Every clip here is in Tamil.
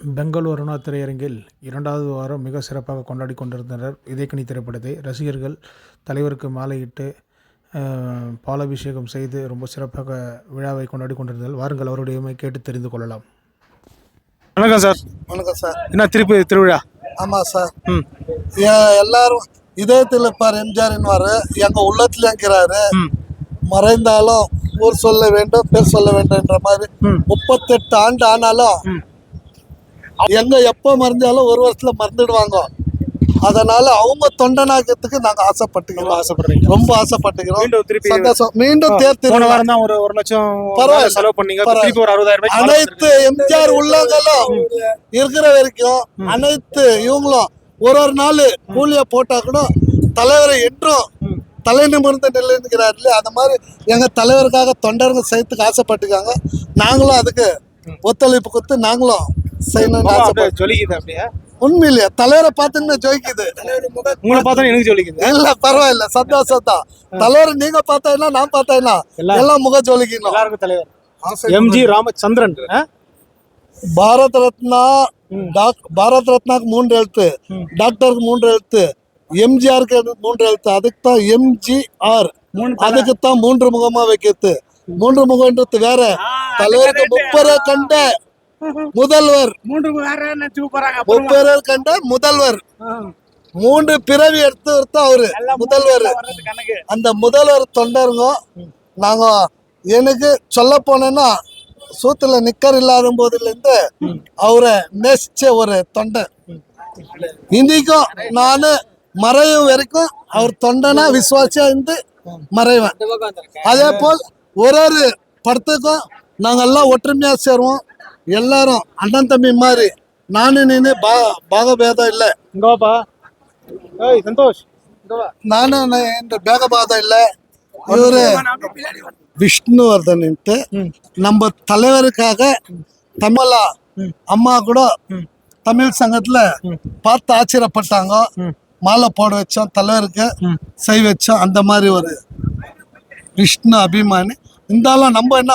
பெங்களூர் அருணா திரையரங்கில் இரண்டாவது வாரம் மிக சிறப்பாக கொண்டாடி கொண்டிருந்தனர் இதயக்கனி திரைப்படத்தை. ரசிகர்கள் தலைவருக்கு மாலையிட்டு பாலாபிஷேகம் செய்து ரொம்ப சிறப்பாக விழாவை கொண்டாடி கொண்டிருந்தார்கள் வாருங்கள் அவருடையமை கேட்டு தெரிந்து கொள்ளலாம். வணக்கம் சார். வணக்கம் சார். என்ன திருப்பி திருவிழா? ஆமாம் சார். ம். எல்லாரும் இதயத்தில் இருப்பார் எம்ஜிஆர்ன்வாரு எங்க உள்ளத்துல இருக்கிறாரு மறைந்தாலும் ஊர் சொல்ல வேண்டும் பேர் சொல்ல வேண்டும்ன்ற மாதிரி. முப்பத்தெட்டு ஆண்டு ஆனாலும். எங்க எப்போ மறைஞ்சாலும் ஒரு வருஷத்துல மறந்துடுவாங்க. அதனால அவங்க தொண்டனாக்கிறதுக்கு நாங்க ஆசைப்பட்டுக்கிறோம். ஆசைப்படுறீங்க. ரொம்ப ஆசைப்பட்டுக்கிறோம். மீண்டும் திருப்பி சந்தோஷம். மீண்டும் தேர் போன திருவிழா. வாரம் தான் ஒரு ஒரு லட்சம் பரவாயில்ல. செலவு பண்ணீங்க. திருப்பி ஒரு அறுபதாயிரம் அனைத்து எம்ஜிஆர் உள்ளங்களும் இருக்கிற வரைக்கும் அனைத்து இவங்களும் ஒரு ஒரு நாள் கூலிய போட்டா கூட தலைவரை என்றும் தலை நிமிர்ந்து நிலைங்கிறாரு அந்த மாதிரி எங்க தலைவருக்காக தொண்டர்கள் செய்யறதுக்கு ஆசைப்பட்டுக்காங்க. நாங்களும் அதுக்கு ஒத்துழைப்பு கொடுத்து நாங்களும் செய்யணும்னு ஆமா, ஆசைப்பட்டு அப்படியே ஜொலிக்குது அப்படியே. உண்மையிலேயே தலைவரை பார்த்துன்னு ஜோய்க்குது. உங்களை பார்த்தா எனக்கு ஜொலிக்குது. இல்ல பரவாயில்ல சந்தோஷம் தான் தலைவர் நீங்க பார்த்தா நான் பார்த்தா எல்லாம். எல்லாம் முக ஜோலிக்கணும். எல்லாருக்கும் தலைவர். எம்ஜி ராமச்சந்திரன். ஆ? பாரத் ரத்னா பாரத் ரத்னாக்கு மூன்று எழுத்து டாக்டருக்கு மூன்று எழுத்து எம்ஜிஆருக்கு மூன்று எழுத்து அதுக்கு தான் எம்ஜிஆர் அதுக்கு தான் மூன்று முகமா வைக்கிறது. மூன்று முகம்ன்றது வேற. தலைவருக்கு முப்பரை கண்ட முதல்வர். மூன்று வேற நினைச்சு போறாங்க? முப்பரை கண்ட முதல்வர். மூன்று பிறவி எடுத்து அவரு முதல்வர். அந்த முதல்வர் தொண்டருங்க நாங்க எனக்கு சொல்ல போனேன்னா சூத்துல நிக்கர் இல்லாத போதுலேருந்து அவரை நேசிச்ச ஒரு தொண்டர் இன்னைக்கும் நானு மறையும் வரைக்கும் அவர் தொண்டனா விசுவாசியா இருந்து மறைவேன். அதே போல் ஒரு ஒரு படத்துக்கும் நாங்க எல்லாம் ஒற்றுமையா சேருவோம். எல்லாரும் அண்ணன் தம்பி மாதிரி நானு நீனு பா பாகபேதம் இல்லை. இங்க வாப்பா. ஏய் சந்தோஷ். நானும் இந்த பேகபாதம் இல்லை. இவரு விஷ்ணுவர்தன்ட்டு. நம்ம தலைவருக்காக தமிழா அம்மா கூட தமிழ் சங்கத்துல பார்த்து ஆச்சரியப்பட்டாங்க. மாலை போட வச்சோம் தலைவருக்கு செய் வச்சோம். அந்த மாதிரி ஒரு விஷ்ணு அபிமானி. இருந்தாலும் நம்ம என்ன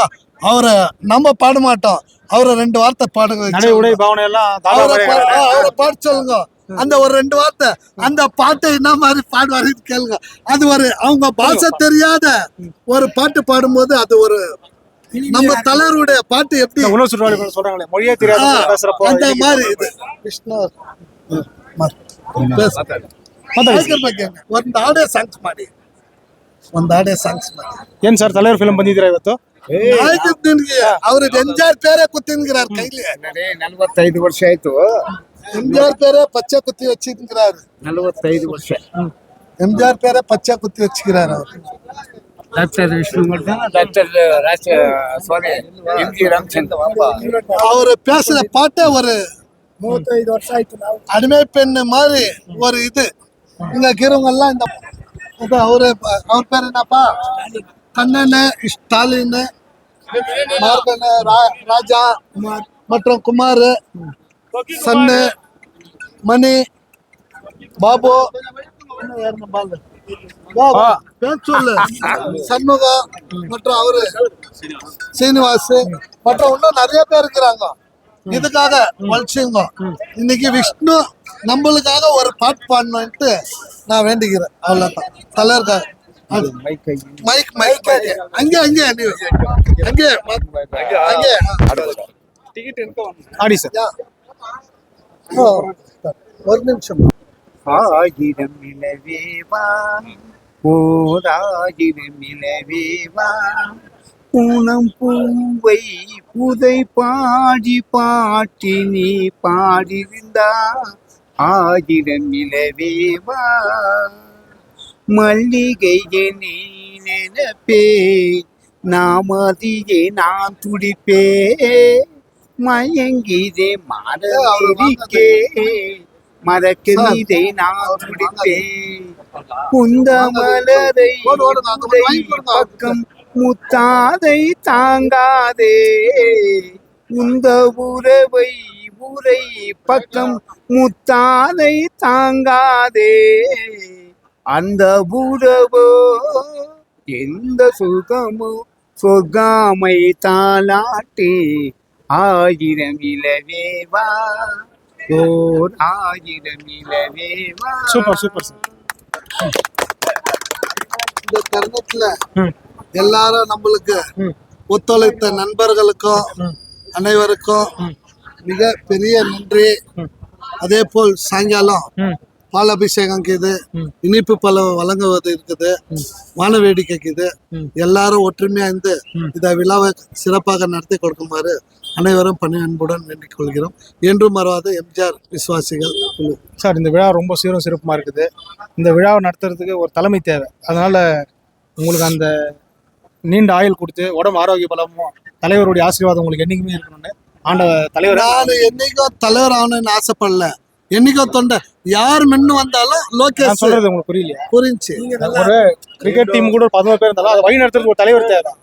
அவரை நம்ம பாட மாட்டோம் அவரை ரெண்டு வார்த்தை பாடுங்க நடை வச்சோம். உடை பாவனை எல்லாம் தாத்தா அவரை மாதிரி பா- ஆ, அவரை பாட சொல்லுங்க அந்த ஒரு ரெண்டு வார்த்தை அந்த பாட்டை என்ன மாதிரி பாடுவாருன்னு கேளுங்க அது ஒரு அவங்க பாஷை தெரியாத ஒரு பாட்டு பாடும்போது அது ஒரு நம்ம தலைவருடைய பாட்டு எப்படி இந்த உணவு சுற்றுலா சொல்றாங்களே மொழியே தெரியாத ஆ, பேசுறப்போ அந்த மாதிரி இது விஷ்ணு பேசு. ಆಯ್ಕೆ ಬಗ್ಗೆ ಒಂದು ಆಡೇ ಸಾಂಗ್ಸ್ ಮಾಡಿ ಒಂದು ಆಡೇ ಸಾಂಗ್ಸ್ ಮಾಡಿ ಏನ್ ಸರ್ ತಲೆಯವ್ರ ಫಿಲ್ಮ್ ಬಂದಿದ್ದೀರಾ ಇವತ್ತು ಆಯ್ತು ನಿನ್ಗೆ ಅವ್ರ ಎಂಜಾರ್ ಪೇರೆ ಕೂತಿನ್ಗಿರಾರ್ ಕೈಲಿ ನನಗೆ ನಲವತ್ತೈದು ವರ್ಷ ಆಯ್ತು ಎಂಜಾರ್ ಪೇರೆ ಪಚ್ಚ ಕುತ್ತಿ ವಚ್ಚಿನ್ಗಿರಾರ್ ನಲವತ್ತೈದು ವರ್ಷ ಎಂಜಾರ್ ಪೇರೆ ಪಚ್ಚ ಕುತ್ತಿ ವಚ್ಚಿಗಿರಾರ್ ಅವ್ರು doctor Vishnuvardhan doctor Raja sorry M G Ramachandra அவர் பேசுற பாட்டே ஒரு ಮೂವತ್ತೈದು ವರ್ಷ ಆಯ್ತು ನಾವು அடிமை பெண்ணு மாதிரி ஒரு இது இங்க இருக்கிறவங்க எல்லாம் இந்த இது அவரு அவர் பேர் என்னப்பா கண்ணன் ஸ்டாலின் மார்கன் ராஜா மற்றும் குமார் சன்னு மணி பாபு சண்முகம் மற்றும் அவரு சீனிவாஸ் மற்றும் இன்னும் நிறைய பேர் இருக்கிறாங்க இதுக்காக வளர்ச்சிங்க இன்னைக்கு விஷ்ணு நம்மளுக்காக ஒரு பாட்டு பாடணும்ட்டு நான் வேண்டிக்கிறேன். அவ்வளவுதான். தலைவருக்காக மைக் மைக் அங்கே அங்கே அங்கே. அங்கே ஆடி சார். ஒரு நிமிஷம். ஆயிரம் நிலவேவா ஓராயிரம் நிலவேவா பூனம் பூவை புதை பாடி பாட்டி நீ பாடிருந்தா ஆயிரம் நிலவேவா மல்லிகையை நீ நினைப்பே. நாமதியை நான் துடிப்பே. மயங்கிதே மரக்கே மறக்கீதை நான் துடிப்பே. குந்த மலரை. பக்கம் முத்தாதை தாங்காதே. உந்த உறவை உரை பக்கம் முத்தாதை தாங்காதே. அந்த உறவோ எந்த சுகமோ சொர்க்காமை தாளாட்டி. ஆயிரம் இளவேவா ஓர் ஆயிரம் இளவேவா. சூப்பர் சூப்பர் சார் இந்த தருணத்துல. எல்லாரும் நம்மளுக்கு. ஒத்துழைத்த நண்பர்களுக்கும் அனைவருக்கும் மிக பெரிய நன்றி. அதே போல் சாயங்காலம் பால் அபிஷேகம் ம். இனிப்பு பழம் வழங்குவது இருக்குது. வான வேடிக்கைக்கு இது. எல்லாரும் ஒற்றுமையா இருந்து. இந்த விழாவை சிறப்பாக நடத்தி கொடுக்குமாறு அனைவரும் பணி அன்புடன் வேண்டிக் கொள்கிறோம். என்றும் மறவாத எம்ஜிஆர் விசுவாசிகள். சார் இந்த விழா ரொம்ப சீரும் சிறப்புமா இருக்குது. இந்த விழாவை நடத்துறதுக்கு ஒரு தலைமை தேவை. அதனால உங்களுக்கு அந்த நீண்ட ஆயுள் கொடுத்து உடம்பு ஆரோக்கிய பலமும் தலைவருடைய ஆசீர்வாதம் உங்களுக்கு என்னைக்குமே இருக்கணும்னு ஆண்ட தலைவர் நான் என்னைக்கும் தலைவர் ஆகணும்னு ஆசைப்படல. என்னைக்கும் தொண்டை யார் முன்னு வந்தாலும் லோகேஷ் சொல்றது உங்களுக்கு புரியலையா? புரிஞ்சு ஒரு கிரிக்கெட் டீம் கூட ஒரு பதினோரு பேர் இருந்தாலும் அதை வழி நடத்துறதுக்கு ஒரு தலைவர் தேவை.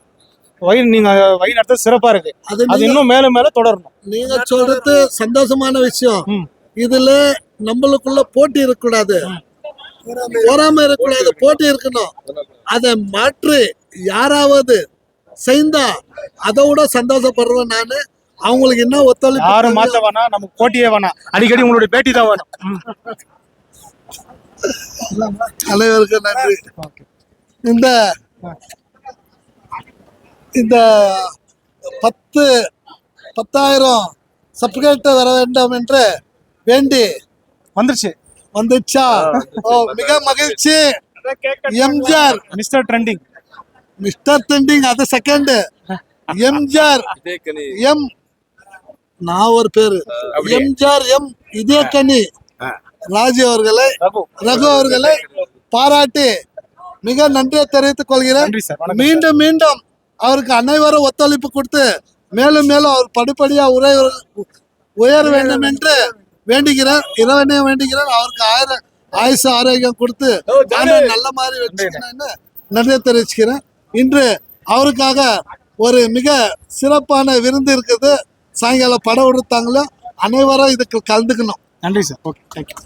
வழி நீங்க வழி நடத்துறது சிறப்பா இருக்கு. அது இன்னும் மேல மேல தொடரணும். நீங்க சொல்றது சந்தோஷமான விஷயம். இதுல நம்மளுக்குள்ள போட்டி இருக்கக்கூடாது. பொறாம இருக்கக்கூடாது போட்டி இருக்கணும். அதை மாற்றி. யாராவது செய்தா அதை விட சந்தோஷப்படுறேன் நானு. அவங்களுக்கு என்ன ஒத்துழைப்பு யாரும் மாத்த வேணாம் நமக்கு போட்டியே வேணாம் அடிக்கடி உங்களுடைய பேட்டி தான் வேணும். ம். அனைவருக்கு நன்றி. இந்த இந்த பத்து பத்தாயிரம் சப்ஸ்கிரைபர் வர வேண்டும் என்று வேண்டி வந்துருச்சு. வந்துச்சா? ஓ மிக மகிழ்ச்சி. MGR. Mister trending. Mister trending அது செகண்ட் எம்ஜிஆர் எம் நான் ஒரு பேரு. எம்ஜிஆர் எம் இதே கனி ராஜு அவர்களை ரகு. ரகு அவர்களை பாராட்டி மிக நன்றியை தெரிவித்துக் கொள்கிறேன். மீண்டும் மீண்டும் அவருக்கு அனைவரும் ஒத்துழைப்பு கொடுத்து மேலும் மேலும் அவர் படிப்படியா உரை உயர வேண்டும் என்று வேண்டுகிறேன் இறைவனே வேண்டுகிறேன் அவருக்கு ஆயிரம் ஆயுசு ஆரோக்கியம் கொடுத்து நல்ல மாதிரி வச்சுக்கிறேன்னு நன்றி தெரிவிச்சுக்கிறேன். இன்று அவருக்காக ஒரு மிக சிறப்பான விருந்து இருக்குது. சாயங்காலம் படம் கொடுத்தாங்களோ அனைவரும் இதுக்கு கலந்துக்கணும். நன்றி சார் ஓகே தேங்க்யூ